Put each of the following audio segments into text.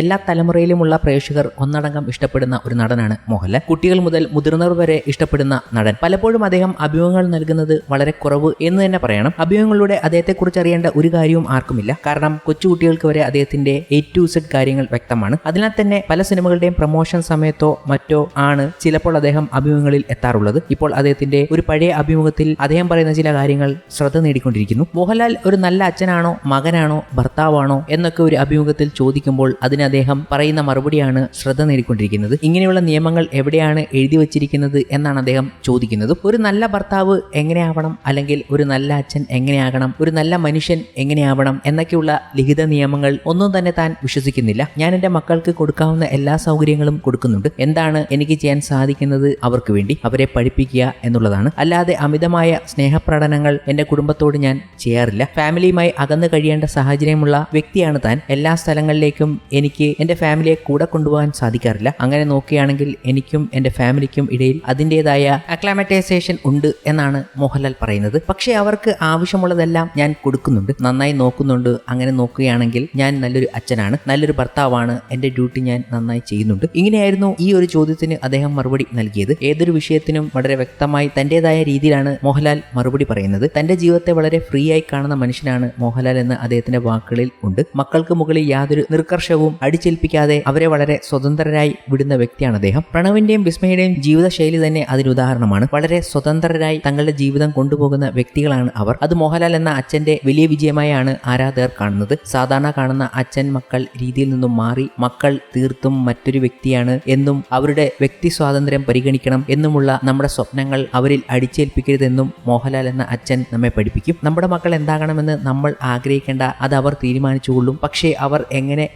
എല്ലാ തലമുറയിലുമുള്ള പ്രേക്ഷകർ ഒന്നടങ്കം ഇഷ്ടപ്പെടുന്ന ഒരു നടനാണ് മോഹൻലാൽ. കുട്ടികൾ മുതൽ മുതിർന്നവർ വരെ ഇഷ്ടപ്പെടുന്ന നടൻ. പലപ്പോഴും അദ്ദേഹം അഭിമുഖങ്ങൾ നൽകുന്നത് വളരെ കുറവ് എന്ന് തന്നെ പറയണം. അഭിമുഖങ്ങളിലൂടെ അദ്ദേഹത്തെക്കുറിച്ച് അറിയേണ്ട ഒരു കാര്യവും ആർക്കുമില്ല. കാരണം കൊച്ചുകുട്ടികൾക്ക് വരെ അദ്ദേഹത്തിന്റെ എ ടു സെഡ് കാര്യങ്ങൾ വ്യക്തമാണ്. അതിനാൽ തന്നെ പല സിനിമകളുടെയും പ്രൊമോഷൻ സമയത്തോ മറ്റോ ആണ് ചിലപ്പോൾ അദ്ദേഹം അഭിമുഖങ്ങളിൽ എത്താറുള്ളത്. ഇപ്പോൾ അദ്ദേഹത്തിന്റെ ഒരു പഴയ അഭിമുഖത്തിൽ അദ്ദേഹം പറയുന്ന ചില കാര്യങ്ങൾ ശ്രദ്ധ നേടിക്കൊണ്ടിരിക്കുന്നു. മോഹൻലാൽ ഒരു നല്ല അച്ഛനാണോ മകനാണോ ഭർത്താവാണോ എന്നൊക്കെ ഒരു അഭിമുഖത്തിൽ ചോദിക്കുമ്പോൾ അതിന് അദ്ദേഹം പറയുന്ന മറുപടിയാണ് ശ്രദ്ധ നേടിക്കൊണ്ടിരിക്കുന്നത്. ഇങ്ങനെയുള്ള നിയമങ്ങൾ എവിടെയാണ് എഴുതി വച്ചിരിക്കുന്നത് എന്നാണ് അദ്ദേഹം ചോദിക്കുന്നത്. ഒരു നല്ല ഭർത്താവ് എങ്ങനെയാവണം? അല്ലെങ്കിൽ ഒരു നല്ല അച്ഛൻ എങ്ങനെയാകണം? ഒരു നല്ല മനുഷ്യൻ എങ്ങനെയാവണം? എന്നൊക്കെയുള്ള ലിഖിത നിയമങ്ങൾ ഒന്നും തന്നെ താൻ വിശ്വസിക്കുന്നില്ല. ഞാൻ എന്റെ മക്കൾക്ക് കൊടുക്കാവുന്ന എല്ലാ സൗകര്യങ്ങളും കൊടുക്കുന്നുണ്ട്. എന്താണ് എനിക്ക് ചെയ്യാൻ സാധിക്കുന്നത് അവർക്ക് വേണ്ടി? അവരെ പഠിപ്പിക്കുക എന്നുള്ളതാണ്. അല്ലാതെ അമിതമായ സ്നേഹപ്രകടനങ്ങൾ എന്റെ കുടുംബത്തോട് ഞാൻ ചെയ്യാറില്ല. ഫാമിലിയുമായി അകന്നു കഴിയേണ്ട സാഹചര്യമുള്ള വ്യക്തിയാണ് താൻ. എല്ലാ സ്ഥലങ്ങളിലേക്കും എനിക്ക് എന്റെ ഫാമിലിയെ കൂടെ കൊണ്ടുപോകാൻ സാധിക്കാറില്ല. അങ്ങനെ നോക്കുകയാണെങ്കിൽ എനിക്കും എന്റെ ഫാമിലിക്കും ഇടയിൽ അതിന്റെതായ അക്ലാമറ്റൈസേഷൻ ഉണ്ട് എന്നാണ് മോഹൻലാൽ പറയുന്നത്. പക്ഷേ അവർക്ക് ആവശ്യമുള്ളതെല്ലാം ഞാൻ കൊടുക്കുന്നുണ്ട്. നന്നായി നോക്കുന്നുണ്ട്. അങ്ങനെ നോക്കുകയാണെങ്കിൽ ഞാൻ നല്ലൊരു അച്ഛനാണ്. നല്ലൊരു ഭർത്താവാണ്. എന്റെ ഡ്യൂട്ടി ഞാൻ നന്നായി ചെയ്യുന്നുണ്ട്. ഇങ്ങനെയായിരുന്നു ഈ ഒരു ചോദ്യത്തിന് അദ്ദേഹം മറുപടി നൽകിയത്. ഏതൊരു വിഷയത്തിനും വളരെ വ്യക്തമായി തന്റെതായ രീതിയിലാണ് മോഹൻലാൽ മറുപടി പറയുന്നത്. തന്റെ ജീവിതത്തെ വളരെ ഫ്രീ ആയി കാണുന്ന മനുഷ്യനാണ് മോഹൻലാൽ എന്ന് അദ്ദേഹത്തിന്റെ വാക്കുകളിൽ ഉണ്ട്. മക്കൾക്ക് മുകളിൽ യാതൊരു നിർക്കർഷവും അടിച്ചേൽപ്പിക്കാതെ അവരെ വളരെ സ്വതന്ത്രരായി വിടുന്ന വ്യക്തിയാണ് അദ്ദേഹം. പ്രണവിന്റെയും വിസ്മയുടെയും ജീവിതശൈലി തന്നെ അതിനുദാഹരണമാണ് വളരെ സ്വതന്ത്രരായി തങ്ങളുടെ ജീവിതം കൊണ്ടുപോകുന്ന വ്യക്തികളാണ് അവർ. അത് മോഹൻലാൽ എന്ന അച്ഛന്റെ വലിയ വിജയമായാണ് ആരാധകർ കാണുന്നത്. സാധാരണ കാണുന്ന അച്ഛൻ മക്കൾ രീതിയിൽ നിന്നും മാറി മക്കൾ തീർത്തും മറ്റൊരു വ്യക്തിയാണ് എന്നും അവരുടെ വ്യക്തി സ്വാതന്ത്ര്യം പരിഗണിക്കണം എന്നുമുള്ള നമ്മുടെ സ്വപ്നങ്ങൾ അവരിൽ അടിച്ചേൽപ്പിക്കരുതെന്നും മോഹൻലാൽ എന്ന അച്ഛൻ നമ്മെ പഠിപ്പിക്കും. നമ്മുടെ മക്കൾ എന്താകണമെന്ന് നമ്മൾ ആഗ്രഹിക്കേണ്ട അത് അവർ തീരുമാനിച്ചുകൊള്ളും. പക്ഷേ അവർ എങ്ങനെ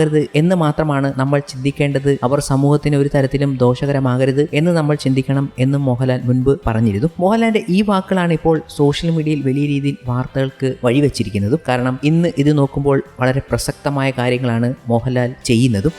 മോശമാകരുത് എന്ന് മാത്രമാണ് നമ്മൾ ചിന്തിക്കേണ്ടത്. അവർ സമൂഹത്തിന് ഒരു തരത്തിലും ദോഷകരമാകരുത് എന്ന് നമ്മൾ ചിന്തിക്കണം എന്നും മോഹൻലാൽ മുൻപ് പറഞ്ഞിരുന്നു. മോഹൻലാലിന്റെ ഈ വാക്കുകളാണ് ഇപ്പോൾ സോഷ്യൽ മീഡിയയിൽ വലിയ രീതിയിൽ വാർത്തകൾക്ക് വഴിവെച്ചിരിക്കുന്നതും. കാരണം ഇന്ന് ഇത് നോക്കുമ്പോൾ വളരെ പ്രസക്തമായ കാര്യങ്ങളാണ് മോഹൻലാൽ ചെയ്യുന്നതും.